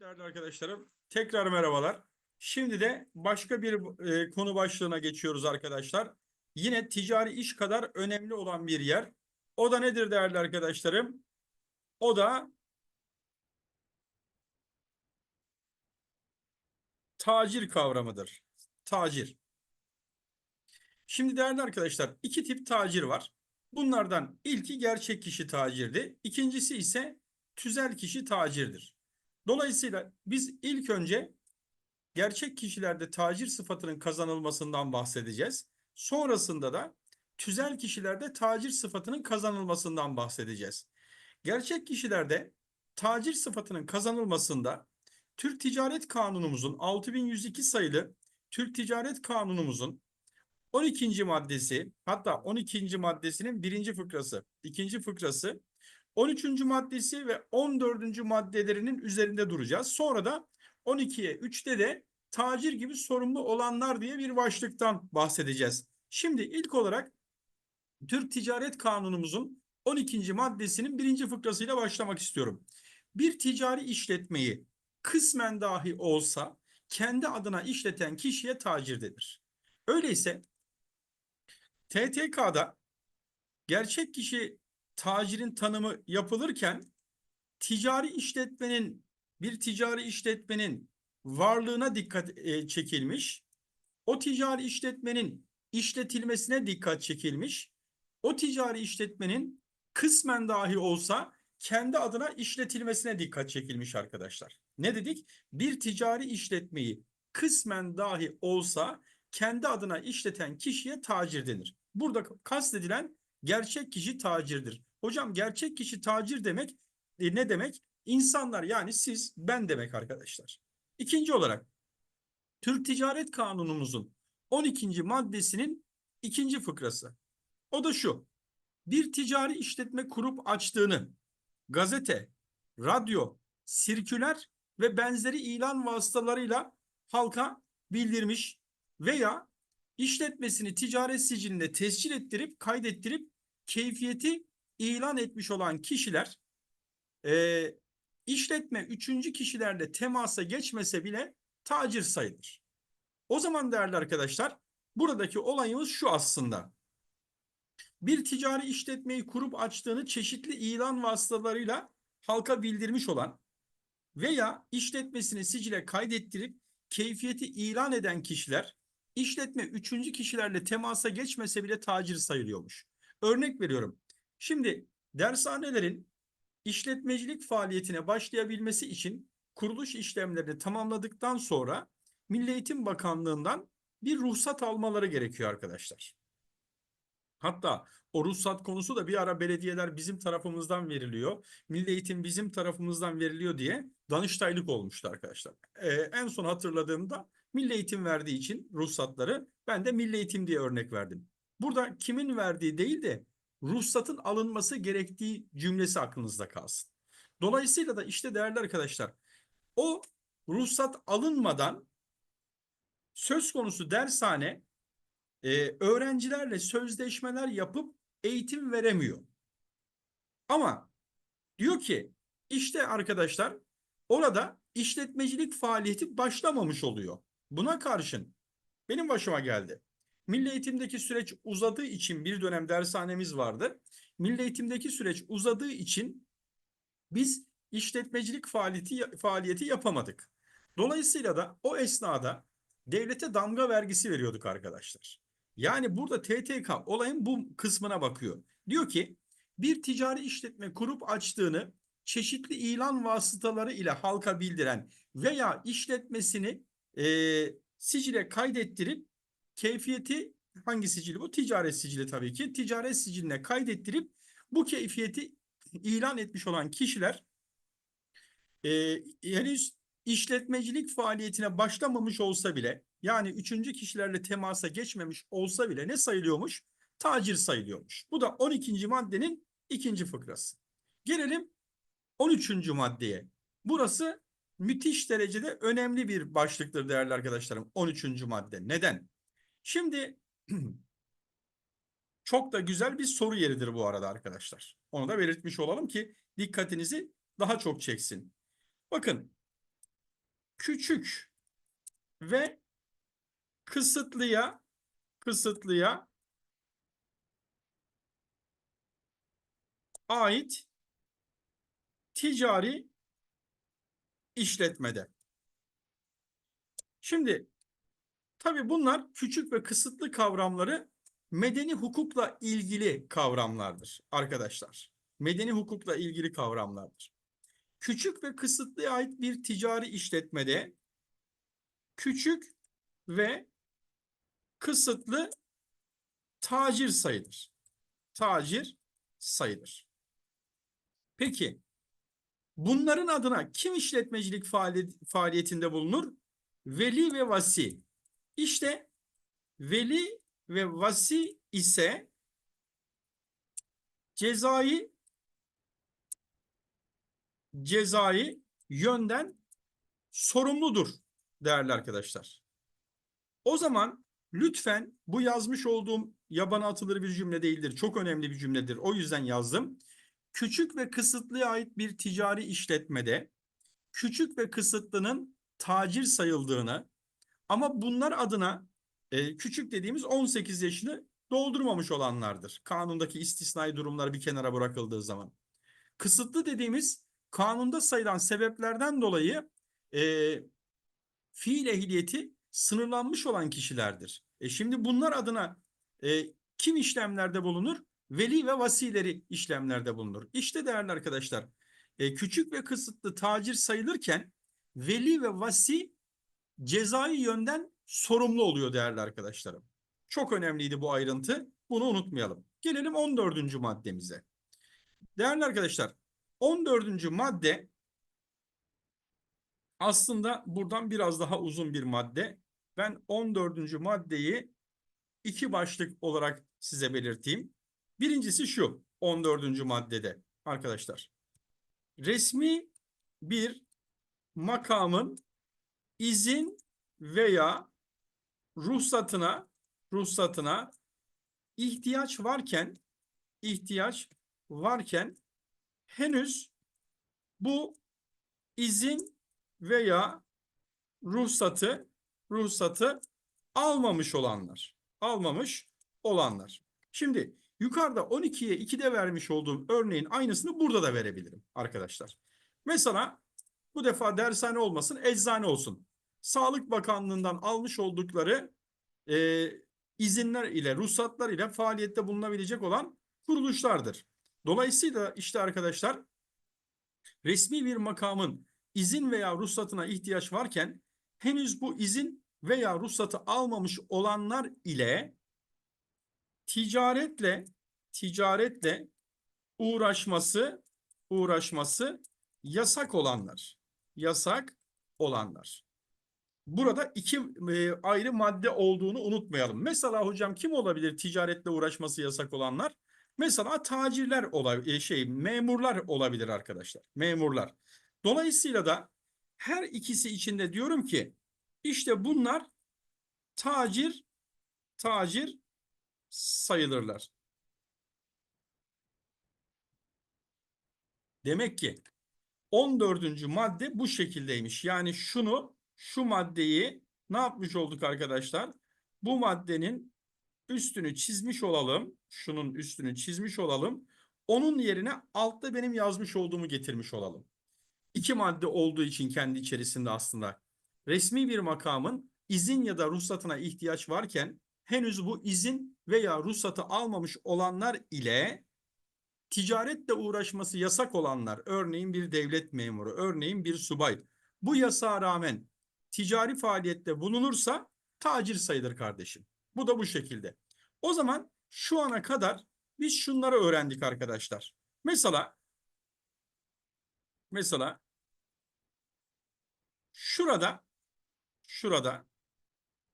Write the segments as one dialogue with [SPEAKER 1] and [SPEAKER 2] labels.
[SPEAKER 1] değerli arkadaşlarım. Tekrar merhabalar. Şimdi de başka bir e, konu başlığına geçiyoruz arkadaşlar. Yine ticari iş kadar önemli olan bir yer. O da nedir değerli arkadaşlarım? O da tacir kavramıdır. Tacir. Şimdi değerli arkadaşlar iki tip tacir var. Bunlardan ilki gerçek kişi tacirdi. İkincisi ise tüzel kişi tacirdir. Dolayısıyla biz ilk önce gerçek kişilerde tacir sıfatının kazanılmasından bahsedeceğiz. Sonrasında da tüzel kişilerde tacir sıfatının kazanılmasından bahsedeceğiz. Gerçek kişilerde tacir sıfatının kazanılmasında Türk Ticaret Kanunumuzun 6102 sayılı Türk Ticaret Kanunumuzun 12. maddesi hatta 12. maddesinin birinci fıkrası, ikinci fıkrası 13. maddesi ve 14. maddelerinin üzerinde duracağız. Sonra da 12'ye 3'te de tacir gibi sorumlu olanlar diye bir başlıktan bahsedeceğiz. Şimdi ilk olarak Türk Ticaret Kanunumuzun 12. maddesinin birinci fıkrasıyla başlamak istiyorum. Bir ticari işletmeyi kısmen dahi olsa kendi adına işleten kişiye tacir denir. Öyleyse TTK'da gerçek kişi tacirin tanımı yapılırken ticari işletmenin bir ticari işletmenin varlığına dikkat e, çekilmiş. O ticari işletmenin işletilmesine dikkat çekilmiş. O ticari işletmenin kısmen dahi olsa kendi adına işletilmesine dikkat çekilmiş arkadaşlar. Ne dedik? Bir ticari işletmeyi kısmen dahi olsa kendi adına işleten kişiye tacir denir. Burada kastedilen gerçek kişi tacirdir. Hocam gerçek kişi tacir demek e, ne demek? İnsanlar yani siz, ben demek arkadaşlar. İkinci olarak Türk Ticaret Kanunumuzun 12. maddesinin ikinci fıkrası. O da şu. Bir ticari işletme kurup açtığını gazete, radyo, sirküler ve benzeri ilan vasıtalarıyla halka bildirmiş veya işletmesini ticaret siciline tescil ettirip kaydettirip keyfiyeti ilan etmiş olan kişiler e, işletme üçüncü kişilerle temasa geçmese bile tacir sayılır. O zaman değerli arkadaşlar buradaki olayımız şu aslında. Bir ticari işletmeyi kurup açtığını çeşitli ilan vasıtalarıyla halka bildirmiş olan veya işletmesini sicile kaydettirip keyfiyeti ilan eden kişiler işletme üçüncü kişilerle temasa geçmese bile tacir sayılıyormuş. Örnek veriyorum. Şimdi dershanelerin işletmecilik faaliyetine başlayabilmesi için kuruluş işlemlerini tamamladıktan sonra Milli Eğitim Bakanlığı'ndan bir ruhsat almaları gerekiyor arkadaşlar. Hatta o ruhsat konusu da bir ara belediyeler bizim tarafımızdan veriliyor. Milli Eğitim bizim tarafımızdan veriliyor diye danıştaylık olmuştu arkadaşlar. Ee, en son hatırladığımda Milli Eğitim verdiği için ruhsatları ben de Milli Eğitim diye örnek verdim. Burada kimin verdiği değil de ruhsatın alınması gerektiği cümlesi aklınızda kalsın. Dolayısıyla da işte değerli arkadaşlar o ruhsat alınmadan söz konusu dershane e, öğrencilerle sözleşmeler yapıp eğitim veremiyor. Ama diyor ki işte arkadaşlar orada işletmecilik faaliyeti başlamamış oluyor. Buna karşın benim başıma geldi. Milli eğitimdeki süreç uzadığı için bir dönem dershanemiz vardı. Milli eğitimdeki süreç uzadığı için biz işletmecilik faaliyeti, faaliyeti yapamadık. Dolayısıyla da o esnada devlete damga vergisi veriyorduk arkadaşlar. Yani burada TTK olayın bu kısmına bakıyor. Diyor ki bir ticari işletme kurup açtığını çeşitli ilan vasıtaları ile halka bildiren veya işletmesini e, sicile kaydettirip keyfiyeti hangi sicili bu? Ticaret sicili tabii ki. Ticaret siciline kaydettirip bu keyfiyeti ilan etmiş olan kişiler e, henüz işletmecilik faaliyetine başlamamış olsa bile yani üçüncü kişilerle temasa geçmemiş olsa bile ne sayılıyormuş? Tacir sayılıyormuş. Bu da 12. maddenin ikinci fıkrası. Gelelim 13. maddeye. Burası müthiş derecede önemli bir başlıktır değerli arkadaşlarım. 13. madde. Neden? Şimdi çok da güzel bir soru yeridir bu arada arkadaşlar. Onu da belirtmiş olalım ki dikkatinizi daha çok çeksin. Bakın küçük ve kısıtlıya kısıtlıya ait ticari işletmede. Şimdi tabii bunlar küçük ve kısıtlı kavramları medeni hukukla ilgili kavramlardır arkadaşlar. Medeni hukukla ilgili kavramlardır. Küçük ve kısıtlıya ait bir ticari işletmede küçük ve kısıtlı tacir sayılır. Tacir sayılır. Peki bunların adına kim işletmecilik faali- faaliyetinde bulunur? Veli ve vasi. İşte veli ve vasi ise cezai cezai yönden sorumludur değerli arkadaşlar. O zaman lütfen bu yazmış olduğum yabana atılır bir cümle değildir. Çok önemli bir cümledir. O yüzden yazdım. Küçük ve kısıtlıya ait bir ticari işletmede küçük ve kısıtlının tacir sayıldığını ama bunlar adına e, küçük dediğimiz 18 yaşını doldurmamış olanlardır. Kanundaki istisnai durumlar bir kenara bırakıldığı zaman. Kısıtlı dediğimiz kanunda sayılan sebeplerden dolayı e, fiil ehliyeti sınırlanmış olan kişilerdir. E şimdi bunlar adına e, kim işlemlerde bulunur? Veli ve vasileri işlemlerde bulunur. İşte değerli arkadaşlar, e, küçük ve kısıtlı tacir sayılırken veli ve vasi cezai yönden sorumlu oluyor değerli arkadaşlarım. Çok önemliydi bu ayrıntı. Bunu unutmayalım. Gelelim 14. maddemize. Değerli arkadaşlar, 14. madde aslında buradan biraz daha uzun bir madde. Ben 14. maddeyi iki başlık olarak size belirteyim. Birincisi şu 14. maddede arkadaşlar. Resmi bir makamın izin veya ruhsatına ruhsatına ihtiyaç varken ihtiyaç varken henüz bu izin veya ruhsatı ruhsatı almamış olanlar. Almamış olanlar. Şimdi yukarıda 12'ye 2'de vermiş olduğum örneğin aynısını burada da verebilirim arkadaşlar. Mesela bu defa dershane olmasın eczane olsun. Sağlık Bakanlığı'ndan almış oldukları e, izinler ile ruhsatlar ile faaliyette bulunabilecek olan kuruluşlardır. Dolayısıyla işte arkadaşlar resmi bir makamın izin veya ruhsatına ihtiyaç varken henüz bu izin veya ruhsatı almamış olanlar ile ticaretle ticaretle uğraşması uğraşması yasak olanlar. Yasak olanlar. Burada iki e, ayrı madde olduğunu unutmayalım. Mesela hocam kim olabilir ticaretle uğraşması yasak olanlar? Mesela tacirler olabilir, şey memurlar olabilir arkadaşlar. Memurlar. Dolayısıyla da her ikisi içinde diyorum ki işte bunlar tacir tacir sayılırlar. Demek ki 14. madde bu şekildeymiş. Yani şunu şu maddeyi ne yapmış olduk arkadaşlar? Bu maddenin üstünü çizmiş olalım. Şunun üstünü çizmiş olalım. Onun yerine altta benim yazmış olduğumu getirmiş olalım. İki madde olduğu için kendi içerisinde aslında resmi bir makamın izin ya da ruhsatına ihtiyaç varken henüz bu izin veya ruhsatı almamış olanlar ile ticaretle uğraşması yasak olanlar, örneğin bir devlet memuru, örneğin bir subay, bu yasağa rağmen ticari faaliyette bulunursa tacir sayılır kardeşim. Bu da bu şekilde. O zaman şu ana kadar biz şunları öğrendik arkadaşlar. Mesela mesela şurada şurada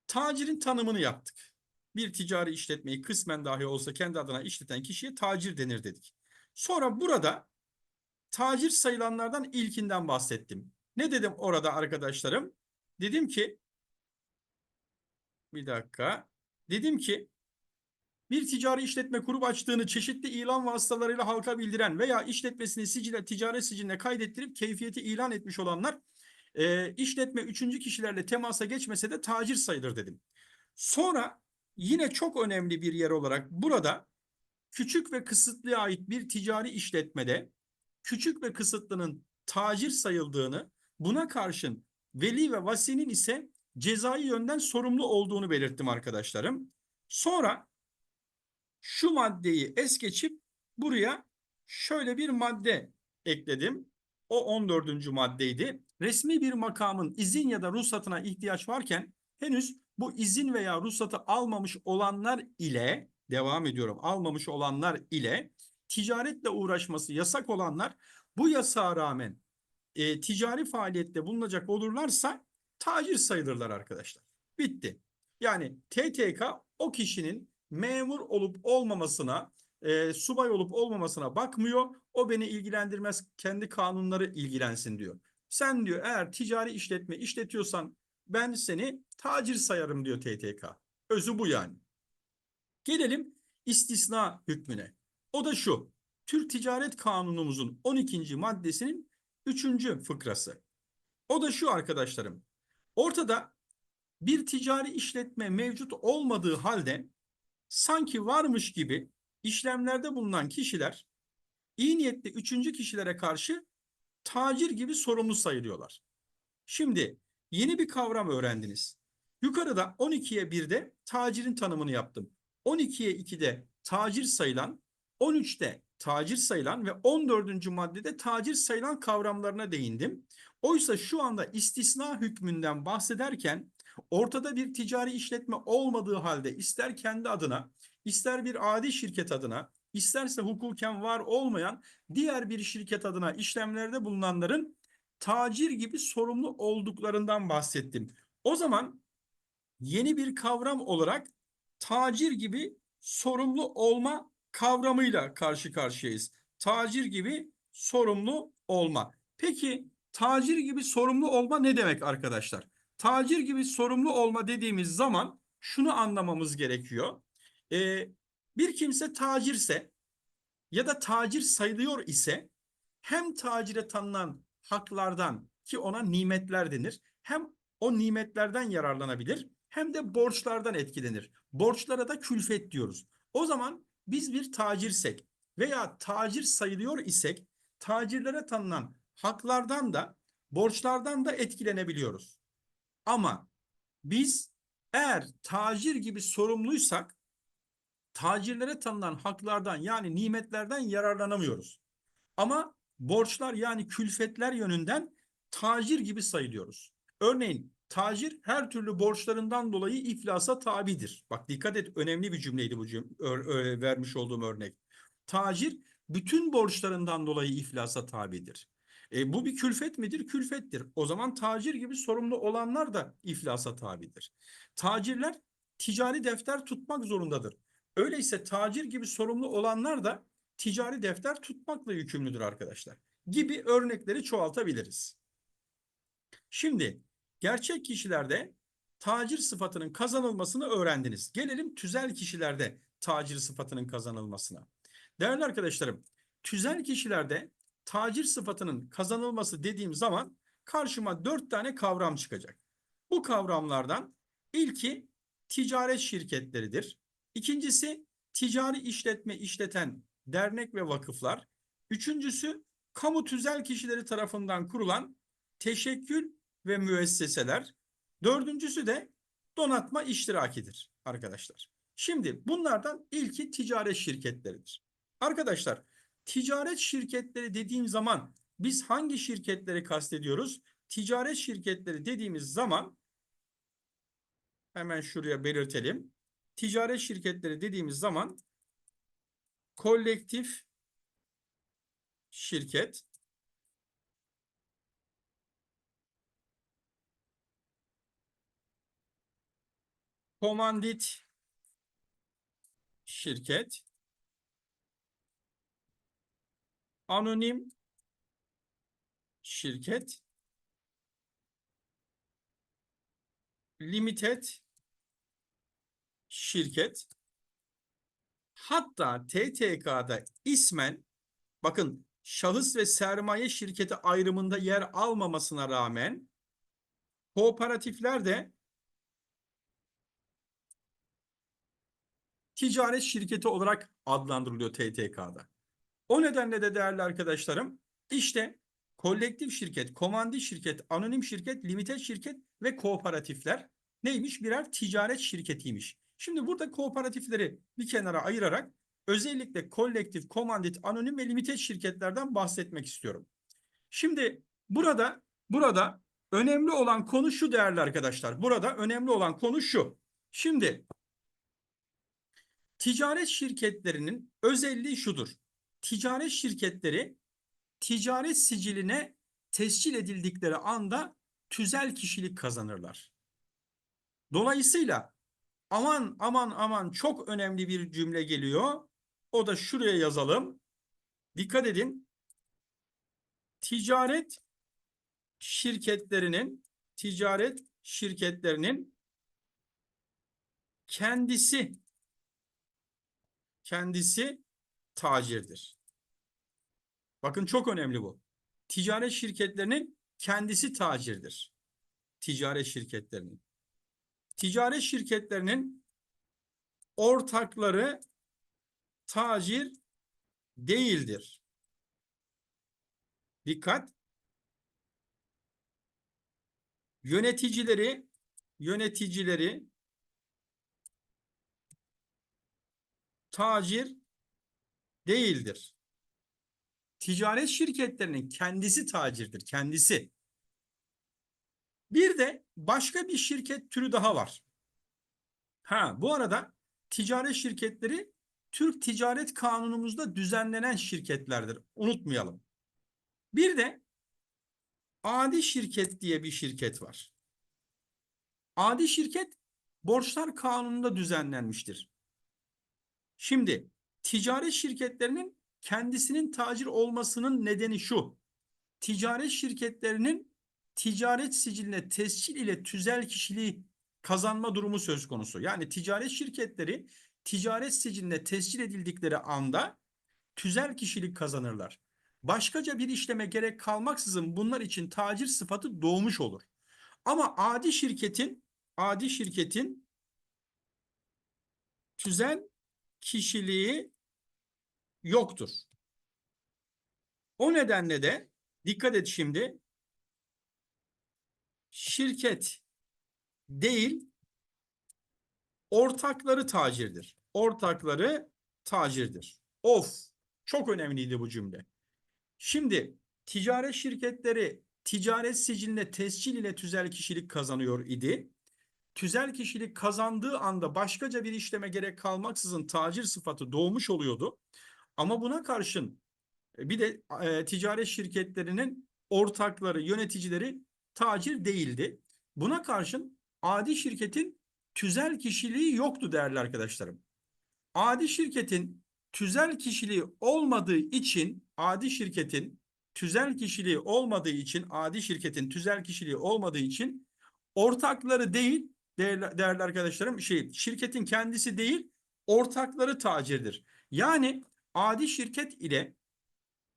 [SPEAKER 1] tacirin tanımını yaptık. Bir ticari işletmeyi kısmen dahi olsa kendi adına işleten kişiye tacir denir dedik. Sonra burada tacir sayılanlardan ilkinden bahsettim. Ne dedim orada arkadaşlarım? Dedim ki bir dakika. Dedim ki bir ticari işletme kurup açtığını çeşitli ilan vasıtalarıyla halka bildiren veya işletmesini sicile, ticaret siciline kaydettirip keyfiyeti ilan etmiş olanlar e, işletme üçüncü kişilerle temasa geçmese de tacir sayılır dedim. Sonra yine çok önemli bir yer olarak burada küçük ve kısıtlıya ait bir ticari işletmede küçük ve kısıtlının tacir sayıldığını, buna karşın veli ve vasinin ise cezai yönden sorumlu olduğunu belirttim arkadaşlarım. Sonra şu maddeyi es geçip buraya şöyle bir madde ekledim. O 14. maddeydi. Resmi bir makamın izin ya da ruhsatına ihtiyaç varken henüz bu izin veya ruhsatı almamış olanlar ile devam ediyorum. Almamış olanlar ile ticaretle uğraşması yasak olanlar bu yasağa rağmen e, ticari faaliyette bulunacak olurlarsa tacir sayılırlar arkadaşlar. Bitti. Yani TTK o kişinin memur olup olmamasına, e, subay olup olmamasına bakmıyor. O beni ilgilendirmez. Kendi kanunları ilgilensin diyor. Sen diyor eğer ticari işletme işletiyorsan ben seni tacir sayarım diyor TTK. Özü bu yani. Gelelim istisna hükmüne. O da şu. Türk Ticaret Kanunumuzun 12. maddesinin 3. fıkrası. O da şu arkadaşlarım. Ortada bir ticari işletme mevcut olmadığı halde sanki varmış gibi işlemlerde bulunan kişiler iyi niyetli üçüncü kişilere karşı tacir gibi sorumlu sayılıyorlar. Şimdi yeni bir kavram öğrendiniz. Yukarıda 12'ye 1'de tacirin tanımını yaptım. 12'ye 2'de tacir sayılan, 13'te tacir sayılan ve 14. maddede tacir sayılan kavramlarına değindim. Oysa şu anda istisna hükmünden bahsederken ortada bir ticari işletme olmadığı halde ister kendi adına, ister bir adi şirket adına, isterse hukuken var olmayan diğer bir şirket adına işlemlerde bulunanların tacir gibi sorumlu olduklarından bahsettim. O zaman yeni bir kavram olarak tacir gibi sorumlu olma kavramıyla karşı karşıyayız. Tacir gibi sorumlu olma. Peki tacir gibi sorumlu olma ne demek arkadaşlar? Tacir gibi sorumlu olma dediğimiz zaman şunu anlamamız gerekiyor. Ee, bir kimse tacirse ya da tacir sayılıyor ise hem tacire tanınan haklardan ki ona nimetler denir hem o nimetlerden yararlanabilir hem de borçlardan etkilenir. Borçlara da külfet diyoruz. O zaman biz bir tacirsek veya tacir sayılıyor isek tacirlere tanınan haklardan da borçlardan da etkilenebiliyoruz. Ama biz eğer tacir gibi sorumluysak tacirlere tanınan haklardan yani nimetlerden yararlanamıyoruz. Ama borçlar yani külfetler yönünden tacir gibi sayılıyoruz. Örneğin tacir her türlü borçlarından dolayı iflasa tabidir. Bak dikkat et önemli bir cümleydi bu cümle, vermiş olduğum örnek. Tacir bütün borçlarından dolayı iflasa tabidir. E, bu bir külfet midir? Külfettir. O zaman tacir gibi sorumlu olanlar da iflasa tabidir. Tacirler ticari defter tutmak zorundadır. Öyleyse tacir gibi sorumlu olanlar da ticari defter tutmakla yükümlüdür arkadaşlar. Gibi örnekleri çoğaltabiliriz. Şimdi gerçek kişilerde tacir sıfatının kazanılmasını öğrendiniz. Gelelim tüzel kişilerde tacir sıfatının kazanılmasına. Değerli arkadaşlarım, tüzel kişilerde tacir sıfatının kazanılması dediğim zaman karşıma dört tane kavram çıkacak. Bu kavramlardan ilki ticaret şirketleridir. İkincisi ticari işletme işleten dernek ve vakıflar. Üçüncüsü kamu tüzel kişileri tarafından kurulan teşekkül ve müesseseler. Dördüncüsü de donatma iştirakidir arkadaşlar. Şimdi bunlardan ilki ticaret şirketleridir. Arkadaşlar ticaret şirketleri dediğim zaman biz hangi şirketleri kastediyoruz? Ticaret şirketleri dediğimiz zaman hemen şuraya belirtelim. Ticaret şirketleri dediğimiz zaman kolektif şirket komandit şirket. Anonim şirket. Limited şirket. Hatta TTK'da ismen bakın şahıs ve sermaye şirketi ayrımında yer almamasına rağmen Kooperatifler de ticaret şirketi olarak adlandırılıyor TTK'da. O nedenle de değerli arkadaşlarım işte kolektif şirket, komandi şirket, anonim şirket, limited şirket ve kooperatifler neymiş? Birer ticaret şirketiymiş. Şimdi burada kooperatifleri bir kenara ayırarak özellikle kolektif, komandit, anonim ve limited şirketlerden bahsetmek istiyorum. Şimdi burada burada önemli olan konu şu değerli arkadaşlar. Burada önemli olan konu şu. Şimdi ticaret şirketlerinin özelliği şudur. Ticaret şirketleri ticaret siciline tescil edildikleri anda tüzel kişilik kazanırlar. Dolayısıyla aman aman aman çok önemli bir cümle geliyor. O da şuraya yazalım. Dikkat edin. Ticaret şirketlerinin ticaret şirketlerinin kendisi kendisi tacirdir. Bakın çok önemli bu. Ticaret şirketlerinin kendisi tacirdir. Ticaret şirketlerinin. Ticaret şirketlerinin ortakları tacir değildir. Dikkat. Yöneticileri yöneticileri tacir değildir. Ticaret şirketlerinin kendisi tacirdir, kendisi. Bir de başka bir şirket türü daha var. Ha, bu arada ticaret şirketleri Türk Ticaret Kanunumuzda düzenlenen şirketlerdir. Unutmayalım. Bir de adi şirket diye bir şirket var. Adi şirket borçlar kanununda düzenlenmiştir. Şimdi ticaret şirketlerinin kendisinin tacir olmasının nedeni şu. Ticaret şirketlerinin ticaret siciline tescil ile tüzel kişiliği kazanma durumu söz konusu. Yani ticaret şirketleri ticaret siciline tescil edildikleri anda tüzel kişilik kazanırlar. Başkaca bir işleme gerek kalmaksızın bunlar için tacir sıfatı doğmuş olur. Ama adi şirketin adi şirketin tüzel kişiliği yoktur. O nedenle de dikkat et şimdi şirket değil ortakları tacirdir. Ortakları tacirdir. Of çok önemliydi bu cümle. Şimdi ticaret şirketleri ticaret siciline tescil ile tüzel kişilik kazanıyor idi. Tüzel kişilik kazandığı anda başkaca bir işleme gerek kalmaksızın tacir sıfatı doğmuş oluyordu. Ama buna karşın e, bir de e, ticaret şirketlerinin ortakları, yöneticileri tacir değildi. Buna karşın adi şirketin tüzel kişiliği yoktu değerli arkadaşlarım. Adi şirketin tüzel kişiliği olmadığı için adi şirketin tüzel kişiliği olmadığı için adi şirketin tüzel kişiliği olmadığı için ortakları değil değerli, değerli arkadaşlarım şey şirketin kendisi değil ortakları tacirdir. Yani adi şirket ile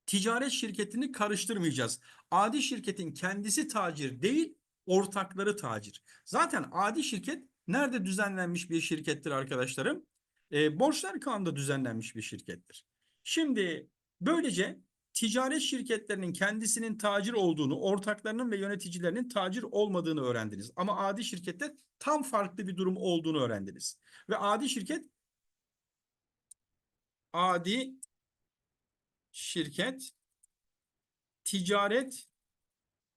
[SPEAKER 1] ticaret şirketini karıştırmayacağız. Adi şirketin kendisi tacir değil ortakları tacir. Zaten adi şirket nerede düzenlenmiş bir şirkettir arkadaşlarım? E, borçlar kanunda düzenlenmiş bir şirkettir. Şimdi böylece ticaret şirketlerinin kendisinin tacir olduğunu, ortaklarının ve yöneticilerinin tacir olmadığını öğrendiniz. Ama adi şirkette tam farklı bir durum olduğunu öğrendiniz. Ve adi şirket adi şirket ticaret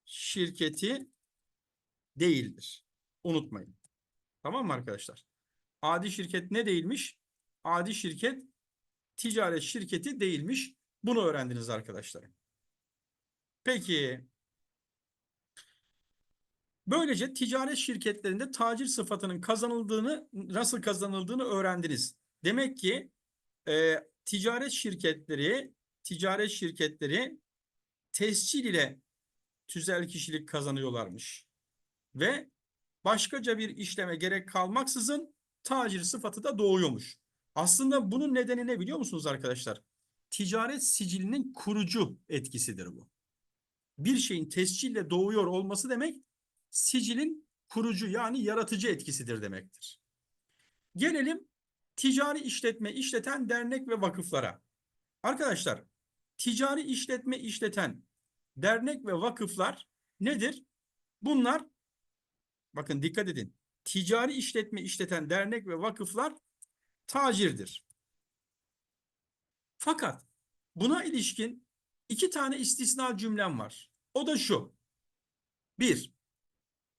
[SPEAKER 1] şirketi değildir. Unutmayın. Tamam mı arkadaşlar? Adi şirket ne değilmiş? Adi şirket ticaret şirketi değilmiş. Bunu öğrendiniz arkadaşlarım. Peki. Böylece ticaret şirketlerinde tacir sıfatının kazanıldığını, nasıl kazanıldığını öğrendiniz. Demek ki e, ticaret şirketleri, ticaret şirketleri tescil ile tüzel kişilik kazanıyorlarmış. Ve başkaca bir işleme gerek kalmaksızın tacir sıfatı da doğuyormuş. Aslında bunun nedeni ne biliyor musunuz arkadaşlar? Ticaret sicilinin kurucu etkisidir bu. Bir şeyin tescille doğuyor olması demek sicilin kurucu yani yaratıcı etkisidir demektir. Gelelim ticari işletme işleten dernek ve vakıflara. Arkadaşlar ticari işletme işleten dernek ve vakıflar nedir? Bunlar bakın dikkat edin. Ticari işletme işleten dernek ve vakıflar tacirdir. Fakat buna ilişkin iki tane istisna cümlem var. O da şu. Bir,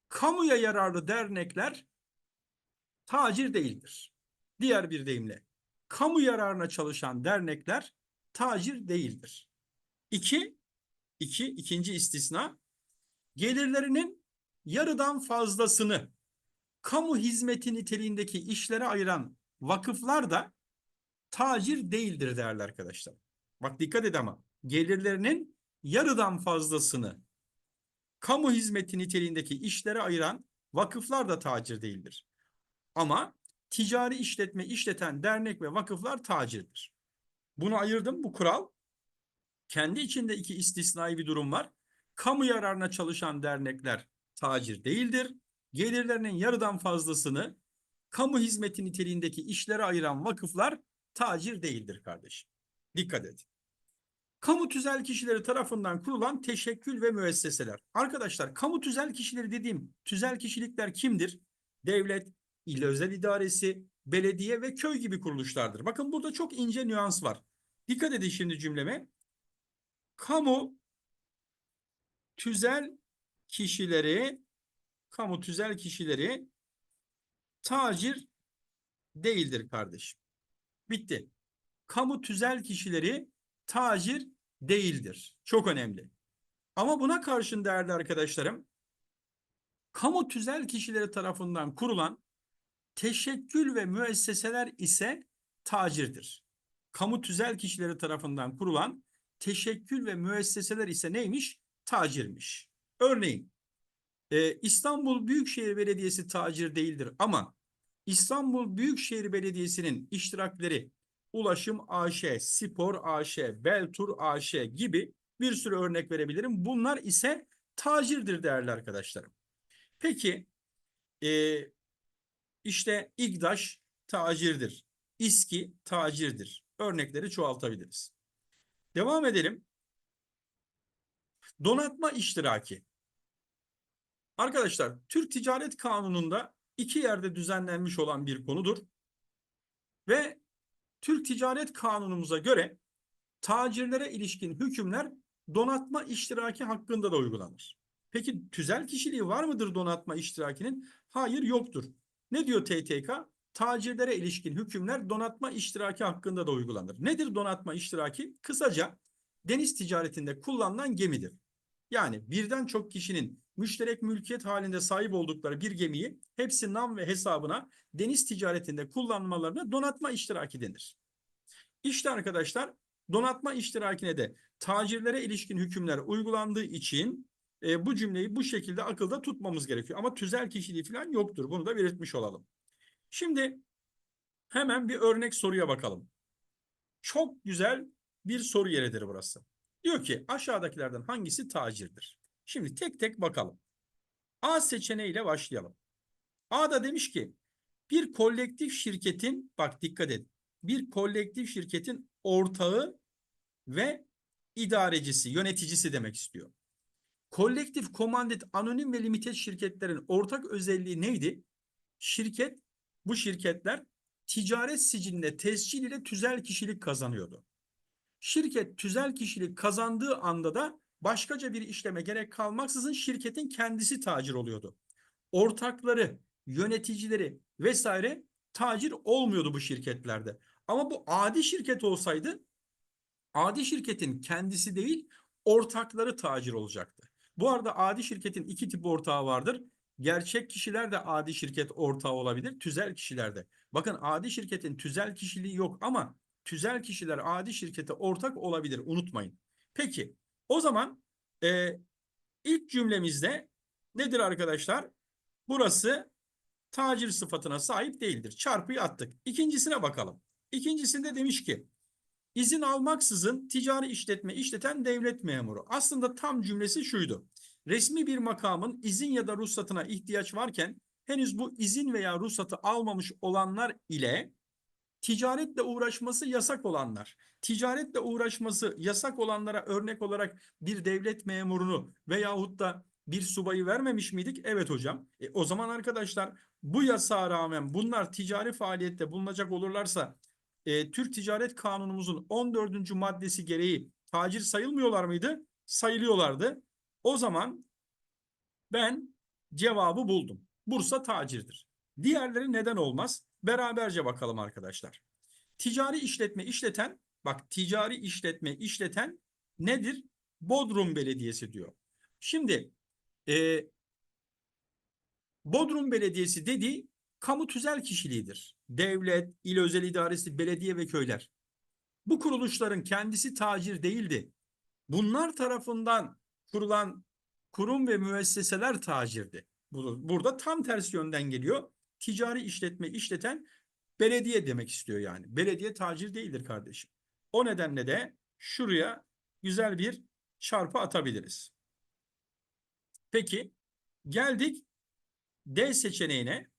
[SPEAKER 1] kamuya yararlı dernekler tacir değildir. Diğer bir deyimle, kamu yararına çalışan dernekler tacir değildir. İki, iki, ikinci istisna, gelirlerinin yarıdan fazlasını kamu hizmeti niteliğindeki işlere ayıran vakıflar da tacir değildir değerli arkadaşlar. Bak dikkat et ama gelirlerinin yarıdan fazlasını kamu hizmeti niteliğindeki işlere ayıran vakıflar da tacir değildir. Ama ticari işletme işleten dernek ve vakıflar tacirdir. Bunu ayırdım bu kural. Kendi içinde iki istisnai bir durum var. Kamu yararına çalışan dernekler tacir değildir. Gelirlerinin yarıdan fazlasını kamu hizmeti niteliğindeki işlere ayıran vakıflar tacir değildir kardeşim. Dikkat et. Kamu tüzel kişileri tarafından kurulan teşekkül ve müesseseler. Arkadaşlar kamu tüzel kişileri dediğim tüzel kişilikler kimdir? Devlet, il özel idaresi, belediye ve köy gibi kuruluşlardır. Bakın burada çok ince nüans var. Dikkat edin şimdi cümleme. Kamu tüzel kişileri kamu tüzel kişileri tacir değildir kardeşim. Bitti. Kamu tüzel kişileri tacir değildir. Çok önemli. Ama buna karşın değerli arkadaşlarım, kamu tüzel kişileri tarafından kurulan teşekkül ve müesseseler ise tacirdir. Kamu tüzel kişileri tarafından kurulan teşekkül ve müesseseler ise neymiş? Tacirmiş. Örneğin e, İstanbul Büyükşehir Belediyesi tacir değildir ama İstanbul Büyükşehir Belediyesi'nin iştirakleri Ulaşım AŞ, Spor AŞ, Beltur AŞ gibi bir sürü örnek verebilirim. Bunlar ise tacirdir değerli arkadaşlarım. Peki e, işte İGDAŞ tacirdir. İSKİ tacirdir. Örnekleri çoğaltabiliriz. Devam edelim. Donatma iştiraki. Arkadaşlar Türk Ticaret Kanunu'nda iki yerde düzenlenmiş olan bir konudur. Ve Türk Ticaret Kanunumuza göre tacirlere ilişkin hükümler donatma iştiraki hakkında da uygulanır. Peki tüzel kişiliği var mıdır donatma iştirakinin? Hayır yoktur. Ne diyor TTK? Tacirlere ilişkin hükümler donatma iştiraki hakkında da uygulanır. Nedir donatma iştiraki? Kısaca deniz ticaretinde kullanılan gemidir. Yani birden çok kişinin müşterek mülkiyet halinde sahip oldukları bir gemiyi hepsi nam ve hesabına deniz ticaretinde kullanmalarına donatma iştiraki denir. İşte arkadaşlar donatma iştirakine de tacirlere ilişkin hükümler uygulandığı için e, bu cümleyi bu şekilde akılda tutmamız gerekiyor. Ama tüzel kişiliği falan yoktur. Bunu da belirtmiş olalım. Şimdi hemen bir örnek soruya bakalım. Çok güzel bir soru yeridir burası. Diyor ki aşağıdakilerden hangisi tacirdir? Şimdi tek tek bakalım. A seçeneğiyle başlayalım. A da demiş ki bir kolektif şirketin bak dikkat et. Bir kolektif şirketin ortağı ve idarecisi, yöneticisi demek istiyor. Kolektif, komandit, anonim ve limited şirketlerin ortak özelliği neydi? Şirket, bu şirketler ticaret sicilinde tescil ile tüzel kişilik kazanıyordu. Şirket tüzel kişilik kazandığı anda da başkaca bir işleme gerek kalmaksızın şirketin kendisi tacir oluyordu. Ortakları, yöneticileri vesaire tacir olmuyordu bu şirketlerde. Ama bu adi şirket olsaydı adi şirketin kendisi değil ortakları tacir olacaktı. Bu arada adi şirketin iki tip ortağı vardır. Gerçek kişiler de adi şirket ortağı olabilir. Tüzel kişiler de. Bakın adi şirketin tüzel kişiliği yok ama tüzel kişiler adi şirkete ortak olabilir. Unutmayın. Peki o zaman e, ilk cümlemizde nedir arkadaşlar? Burası tacir sıfatına sahip değildir. Çarpıyı attık. İkincisine bakalım. İkincisinde demiş ki izin almaksızın ticari işletme işleten devlet memuru. Aslında tam cümlesi şuydu. resmi bir makamın izin ya da ruhsatına ihtiyaç varken henüz bu izin veya ruhsatı almamış olanlar ile ticaretle uğraşması yasak olanlar, ticaretle uğraşması yasak olanlara örnek olarak bir devlet memurunu veyahut da bir subayı vermemiş miydik? Evet hocam. E, o zaman arkadaşlar bu yasağa rağmen bunlar ticari faaliyette bulunacak olurlarsa e, Türk Ticaret Kanunumuzun 14. maddesi gereği tacir sayılmıyorlar mıydı? Sayılıyorlardı. O zaman ben cevabı buldum. Bursa tacirdir. Diğerleri neden olmaz? Beraberce bakalım arkadaşlar. Ticari işletme işleten, bak ticari işletme işleten nedir? Bodrum Belediyesi diyor. Şimdi e, Bodrum Belediyesi dediği kamu tüzel kişiliğidir. Devlet, il özel idaresi, belediye ve köyler. Bu kuruluşların kendisi tacir değildi. Bunlar tarafından kurulan kurum ve müesseseler tacirdi. Bu- Burada tam tersi yönden geliyor. Ticari işletme işleten belediye demek istiyor yani. Belediye tacir değildir kardeşim. O nedenle de şuraya güzel bir çarpı atabiliriz. Peki geldik D seçeneğine.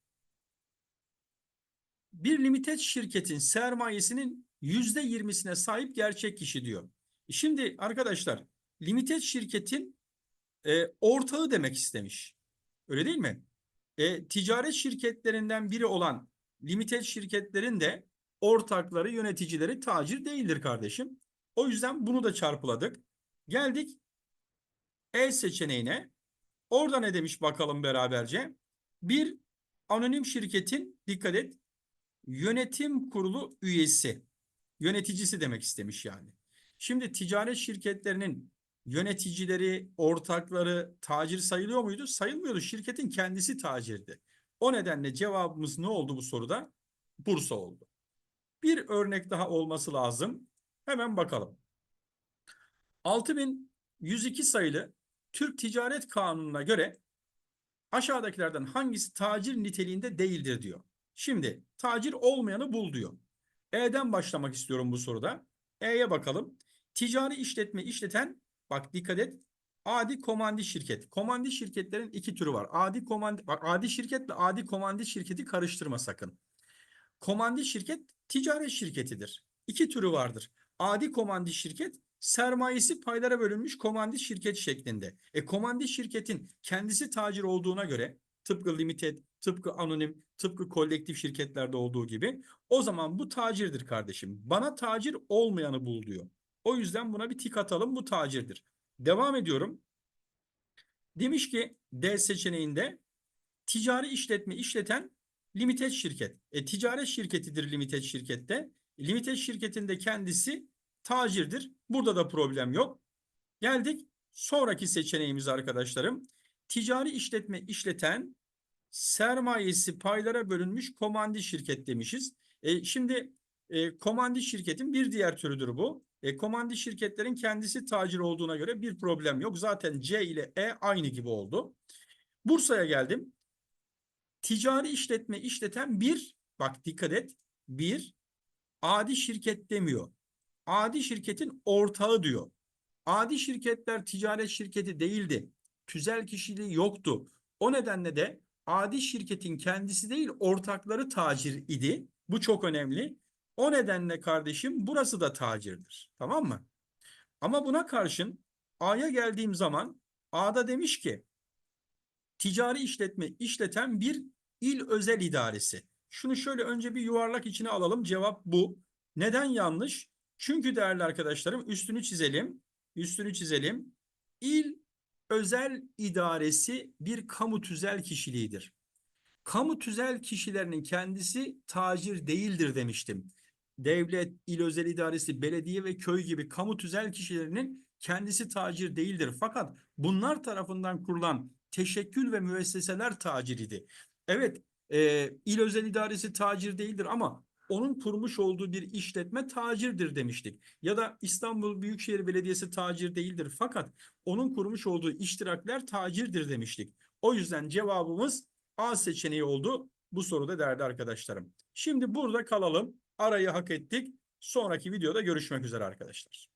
[SPEAKER 1] Bir limited şirketin sermayesinin yüzde yirmisine sahip gerçek kişi diyor. Şimdi arkadaşlar limited şirketin e, ortağı demek istemiş. Öyle değil mi? E, ticaret şirketlerinden biri olan limited şirketlerin de ortakları, yöneticileri tacir değildir kardeşim. O yüzden bunu da çarpıladık. Geldik E seçeneğine. Orada ne demiş bakalım beraberce. Bir anonim şirketin dikkat et yönetim kurulu üyesi, yöneticisi demek istemiş yani. Şimdi ticaret şirketlerinin yöneticileri, ortakları tacir sayılıyor muydu? Sayılmıyordu. Şirketin kendisi tacirdi. O nedenle cevabımız ne oldu bu soruda? Bursa oldu. Bir örnek daha olması lazım. Hemen bakalım. 6102 sayılı Türk Ticaret Kanunu'na göre aşağıdakilerden hangisi tacir niteliğinde değildir diyor. Şimdi tacir olmayanı bul diyor. E'den başlamak istiyorum bu soruda. E'ye bakalım. Ticari işletme işleten bak dikkat et. Adi komandi şirket. Komandi şirketlerin iki türü var. Adi komandi bak adi şirketle adi komandi şirketi karıştırma sakın. Komandi şirket ticaret şirketidir. İki türü vardır. Adi komandi şirket sermayesi paylara bölünmüş komandi şirket şeklinde. E komandi şirketin kendisi tacir olduğuna göre tıpkı limited, tıpkı anonim, tıpkı kolektif şirketlerde olduğu gibi o zaman bu tacirdir kardeşim. Bana tacir olmayanı bul diyor. O yüzden buna bir tik atalım bu tacirdir. Devam ediyorum. Demiş ki D seçeneğinde ticari işletme işleten limited şirket. E, ticaret şirketidir limited şirkette. Limited şirketinde kendisi tacirdir. Burada da problem yok. Geldik sonraki seçeneğimiz arkadaşlarım. Ticari işletme işleten sermayesi paylara bölünmüş komandi şirket demişiz. E, şimdi e, komandi şirketin bir diğer türüdür bu. E, komandi şirketlerin kendisi tacir olduğuna göre bir problem yok. Zaten C ile E aynı gibi oldu. Bursa'ya geldim. Ticari işletme işleten bir, bak dikkat et, bir adi şirket demiyor. Adi şirketin ortağı diyor. Adi şirketler ticaret şirketi değildi. Tüzel kişiliği yoktu. O nedenle de adi şirketin kendisi değil ortakları tacir idi. Bu çok önemli. O nedenle kardeşim burası da tacirdir. Tamam mı? Ama buna karşın A'ya geldiğim zaman A'da demiş ki ticari işletme işleten bir il özel idaresi. Şunu şöyle önce bir yuvarlak içine alalım. Cevap bu. Neden yanlış? Çünkü değerli arkadaşlarım üstünü çizelim. Üstünü çizelim. İl özel idaresi bir kamu tüzel kişiliğidir. Kamu tüzel kişilerinin kendisi tacir değildir demiştim. Devlet, il özel idaresi, belediye ve köy gibi kamu tüzel kişilerinin kendisi tacir değildir. Fakat bunlar tarafından kurulan teşekkül ve müesseseler tacir idi. Evet, e, il özel idaresi tacir değildir ama onun kurmuş olduğu bir işletme tacirdir demiştik. Ya da İstanbul Büyükşehir Belediyesi tacir değildir fakat onun kurmuş olduğu iştirakler tacirdir demiştik. O yüzden cevabımız A seçeneği oldu bu soruda değerli arkadaşlarım. Şimdi burada kalalım. Arayı hak ettik. Sonraki videoda görüşmek üzere arkadaşlar.